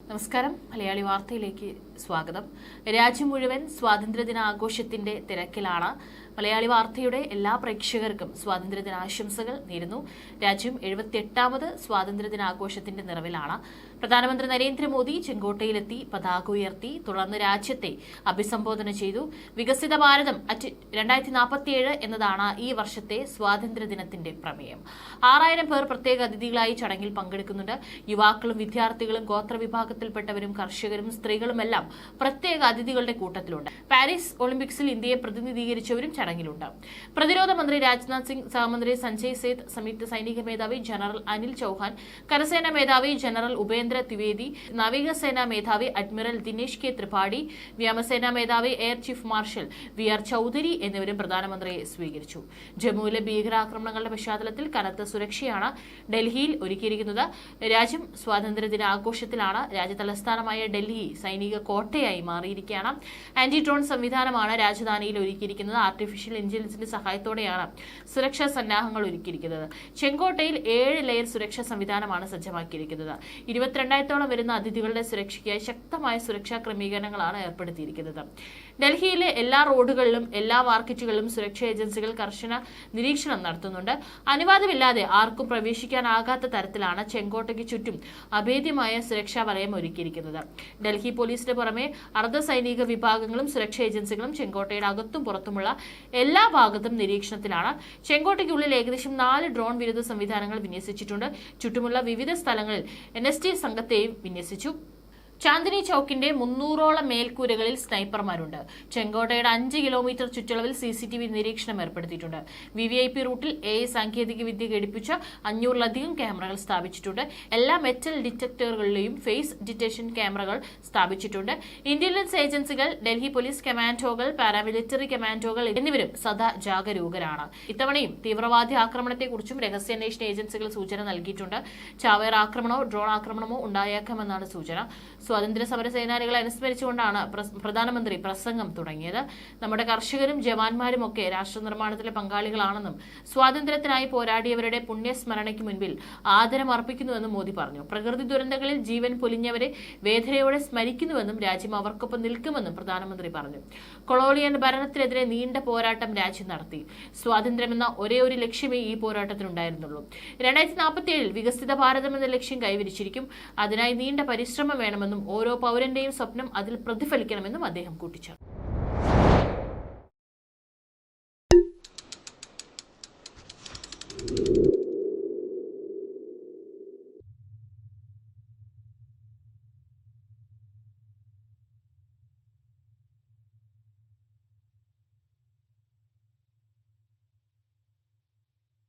നമസ്കാരം. മലയാളി വാർത്തയിലേക്ക് സ്വാഗതം. രാജ്യം മുഴുവൻ സ്വാതന്ത്ര്യദിന ആഘോഷത്തിന്റെ തിരക്കിലാണ്. മലയാളി വാർത്തയുടെ എല്ലാ പ്രേക്ഷകർക്കും സ്വാതന്ത്ര്യദിന ആശംസകൾ നേരുന്നു. രാജ്യം എഴുപത്തിയെട്ടാമത് സ്വാതന്ത്ര്യദിനാഘോഷത്തിന്റെ നിറവിലാണ്. പ്രധാനമന്ത്രി നരേന്ദ്രമോദി ചെങ്കോട്ടയിലെത്തി പതാക ഉയർത്തി തുടർന്ന് രാജ്യത്തെ അഭിസംബോധന ചെയ്തു. വികസിത ഭാരതം അറ്റ് രണ്ടായിരത്തി നാൽപ്പത്തിയേഴ് എന്നതാണ് ഈ വർഷത്തെ സ്വാതന്ത്ര്യദിനത്തിന്റെ പ്രമേയം. ആറായിരം പേർ പ്രത്യേക അതിഥികളായി ചടങ്ങിൽ പങ്കെടുക്കുന്നുണ്ട്. യുവാക്കളും വിദ്യാർത്ഥികളും ഗോത്രവിഭാഗത്തിൽപ്പെട്ടവരും കർഷകരും സ്ത്രീകളുമെല്ലാം പ്രത്യേക അതിഥികളുടെ കൂട്ടത്തിലുണ്ട്. പാരീസ് ഒളിമ്പിക്സിൽ ഇന്ത്യയെ പ്രതിനിധീകരിച്ചവരും ചടങ്ങിലുണ്ട്. പ്രതിരോധ മന്ത്രി രാജ്നാഥ് സിംഗ് സഹമന്ത്രി സഞ്ജയ് സേത്ത് സംയുക്ത സൈനിക മേധാവി ജനറൽ അനിൽ ചൌഹാൻ കരസേനാ മേധാവി ജനറൽ ഉപേന്ദ്ര ദ്വിവേദി നാവികസേനാ മേധാവി അഡ്മിറൽ ദിനേശ് കെ ത്രിപാഠി വ്യോമസേനാ മേധാവി air chief marshal V R Chaudhary എന്നിവരും പ്രധാനമന്ത്രിയെ സ്വീകരിച്ചു. ജമ്മുവിലെ ഭീകരാക്രമണങ്ങളുടെ പശ്ചാത്തലത്തിൽ കനത്ത സുരക്ഷയാണ് ഡൽഹിയിൽ ഒരുക്കിയിരിക്കുന്നത്. രാജ്യം സ്വാതന്ത്ര്യദിന ആഘോഷത്തിലാണ് രാജ്യതലസ്ഥാനമായ ഡൽഹി സൈനിക കോട്ടയായി മാറിയിരിക്കുകയാണ്. ആന്റി ഡ്രോൺ സംവിധാനമാണ് രാജധാനിയിൽ ഒരുക്കിയിരിക്കുന്നത്. ആർട്ടിഫിഷ്യൽ ഇന്റലിജൻസിന്റെ സഹായത്തോടെയാണ് സുരക്ഷാ സന്നാഹങ്ങൾ ഒരുക്കിയിരിക്കുന്നത്. ചെങ്കോട്ടയിൽ ഏഴ് ലെയർ സുരക്ഷാ സംവിധാനമാണ് സജ്ജമാക്കിയിരിക്കുന്നത്. ഇരുപത്തിരണ്ടായിരത്തോളം വരുന്ന അതിഥികളുടെ സുരക്ഷയ്ക്കായി ശക്തമായ സുരക്ഷാ ക്രമീകരണങ്ങളാണ് ഏർപ്പെടുത്തിയിരിക്കുന്നത്. ഡൽഹിയിലെ എല്ലാ റോഡുകളിലും എല്ലാ മാർക്കറ്റുകളിലും സുരക്ഷാ ഏജൻസികൾ കർശന നിരീക്ഷണം നടത്തുന്നുണ്ട്. അനുവാദമില്ലാതെ ആർക്കും പ്രവേശിക്കാനാകാത്ത തരത്തിലാണ് ചെങ്കോട്ടയ്ക്ക് ചുറ്റും അഭേദ്യമായ സുരക്ഷാ വലയം ഒരുക്കിയിരിക്കുന്നത്. ഡൽഹി പോലീസിന് പുറമെ അർദ്ധ സൈനിക വിഭാഗങ്ങളും സുരക്ഷാ ഏജൻസികളും ചെങ്കോട്ടയുടെ അകത്തും പുറത്തുമുള്ള എല്ലാ ഭാഗത്തും നിരീക്ഷണത്തിലാണ്. ചെങ്കോട്ടയ്ക്കുള്ളിൽ ഏകദേശം നാല് ഡ്രോൺ വിരുദ്ധ സംവിധാനങ്ങൾ വിന്യസിച്ചിട്ടുണ്ട്. ചുറ്റുമുള്ള വിവിധ സ്ഥലങ്ങളിൽ എൻ എസ് ടി സംഘത്തെയും വിന്യസിച്ചു. ചാന്ദിനി ചൌക്കിന്റെ മുന്നൂറോളം മേൽക്കൂരകളിൽ സ്നൈപ്പർമാരുണ്ട്. ചെങ്കോട്ടയുടെ അഞ്ച് കിലോമീറ്റർ ചുറ്റളവിൽ സി സി ടി വി നിരീക്ഷണം ഏർപ്പെടുത്തിയിട്ടുണ്ട്. വി വി ഐ പി റൂട്ടിൽ എ സാങ്കേതിക വിദ്യ ഘടിപ്പിച്ച അഞ്ഞൂറിലധികം ക്യാമറകൾ സ്ഥാപിച്ചിട്ടുണ്ട്. എല്ലാ മെറ്റൽ ഡിറ്റക്ടറുകളിലെയും ഫേസ് ഡിറ്റക്ഷൻ ക്യാമറകൾ സ്ഥാപിച്ചിട്ടുണ്ട്. ഇന്റലിജൻസ് ഏജൻസികൾ ഡൽഹി പോലീസ് കമാൻഡോകൾ പാരാമിലിറ്ററി കമാൻഡോകൾ എന്നിവരും സദാ ജാഗരൂകരാണ്. ഇത്തവണയും തീവ്രവാദി ആക്രമണത്തെക്കുറിച്ചും രഹസ്യാന്വേഷണ ഏജൻസികൾ സൂചന നൽകിയിട്ടുണ്ട്. ചാവേർ ആക്രമണമോ ഡ്രോൺ ആക്രമണമോ ഉണ്ടായേക്കാമെന്നാണ് സൂചന. സ്വാതന്ത്ര്യ സമര സേനാനികളെ അനുസ്മരിച്ചുകൊണ്ടാണ് പ്രധാനമന്ത്രി പ്രസംഗം തുടങ്ങിയത്. നമ്മുടെ കർഷകരും ജവാന്മാരും ഒക്കെ രാഷ്ട്ര നിർമ്മാണത്തിലെ പങ്കാളികളാണെന്നും സ്വാതന്ത്ര്യത്തിനായി പോരാടിയവരുടെ പുണ്യസ്മരണയ്ക്ക് മുൻപിൽ ആദരമർപ്പിക്കുന്നുവെന്നും മോദി പറഞ്ഞു. പ്രകൃതി ദുരന്തങ്ങളിൽ ജീവൻ പൊലിഞ്ഞവരെ വേദനയോടെ സ്മരിക്കുന്നുവെന്നും രാജ്യം അവർക്കൊപ്പം നിൽക്കുമെന്നും പ്രധാനമന്ത്രി പറഞ്ഞു. കൊളോണിയൻ ഭരണത്തിനെതിരെ നീണ്ട പോരാട്ടം രാജ്യം നടത്തി. സ്വാതന്ത്ര്യമെന്ന ഒരേ ഒരു ലക്ഷ്യമേ ഈ പോരാട്ടത്തിനുണ്ടായിരുന്നുള്ളൂ. രണ്ടായിരത്തി നാൽപ്പത്തി ഏഴിൽ വികസിത ഭാരതം എന്ന ലക്ഷ്യം കൈവരിച്ചിരിക്കും. അതിനായി നീണ്ട പരിശ്രമം വേണമെന്നും ഓരോ പൗരന്റെയും സ്വപ്നം അതിൽ പ്രതിഫലിക്കണമെന്നും അദ്ദേഹം കൂട്ടിച്ചേർത്തു.